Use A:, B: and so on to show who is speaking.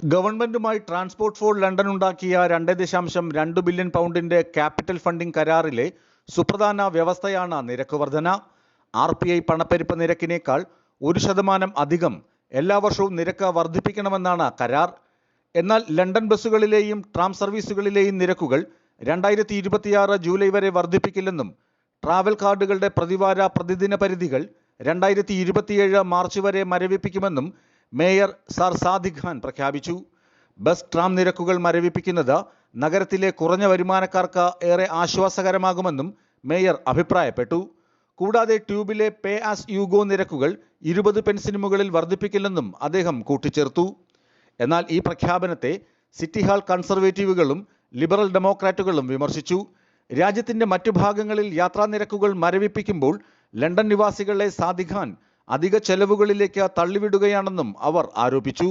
A: ഗവൺമെന്റുമായി transport four London ഉണ്ടാക്കിയ രണ്ട് ദശാംശം രണ്ട് ബില്യൺ പൗണ്ടിന്റെ ക്യാപിറ്റൽ ഫണ്ടിംഗ് കരാറിലെ സുപ്രധാന വ്യവസ്ഥയാണ് നിരക്ക് വർധന. ആർ പി ഐ പണപ്പെരുപ്പ് നിരക്കിനേക്കാൾ ഒരു ശതമാനം അധികം എല്ലാ വർഷവും നിരക്ക് വർദ്ധിപ്പിക്കണമെന്നാണ് കരാർ. എന്നാൽ ലണ്ടൻ ബസ്സുകളിലെയും ട്രാം സർവീസുകളിലെയും നിരക്കുകൾ രണ്ടായിരത്തി ഇരുപത്തിയാറ് ജൂലൈ വരെ വർദ്ധിപ്പിക്കില്ലെന്നും ട്രാവൽ കാർഡുകളുടെ പ്രതിവാര പ്രതിദിന പരിധികൾ രണ്ടായിരത്തി ഇരുപത്തിയേഴ് മാർച്ച് വരെ മരവിപ്പിക്കുമെന്നും മേയർ സർ സാദിഖ് ഖാൻ പ്രഖ്യാപിച്ചു. ബസ് ട്രാം നിരക്കുകൾ മരവിപ്പിക്കുന്നത് നഗരത്തിലെ കുറഞ്ഞ വരുമാനക്കാർക്ക് ഏറെ ആശ്വാസകരമാകുമെന്നും മേയർ അഭിപ്രായപ്പെട്ടു. കൂടാതെ ട്യൂബിലെ പേ ആസ് യുഗോ നിരക്കുകൾ ഇരുപത് പെൻസിന് മുകളിൽ വർദ്ധിപ്പിക്കില്ലെന്നും അദ്ദേഹം കൂട്ടിച്ചേർത്തു. എന്നാൽ ഈ പ്രഖ്യാപനത്തെ സിറ്റി ഹാൾ കൺസർവേറ്റീവുകളും ലിബറൽ ഡെമോക്രാറ്റുകളും വിമർശിച്ചു. രാജ്യത്തിന്റെ മറ്റു ഭാഗങ്ങളിൽ യാത്രാ നിരക്കുകൾ മരവിപ്പിക്കുമ്പോൾ ലണ്ടൻ നിവാസികളെ സാദിഖാൻ അധിക ചെലവുകളിലേക്ക് തള്ളിവിടുകയാണെന്നും അവർ ആരോപിച്ചു.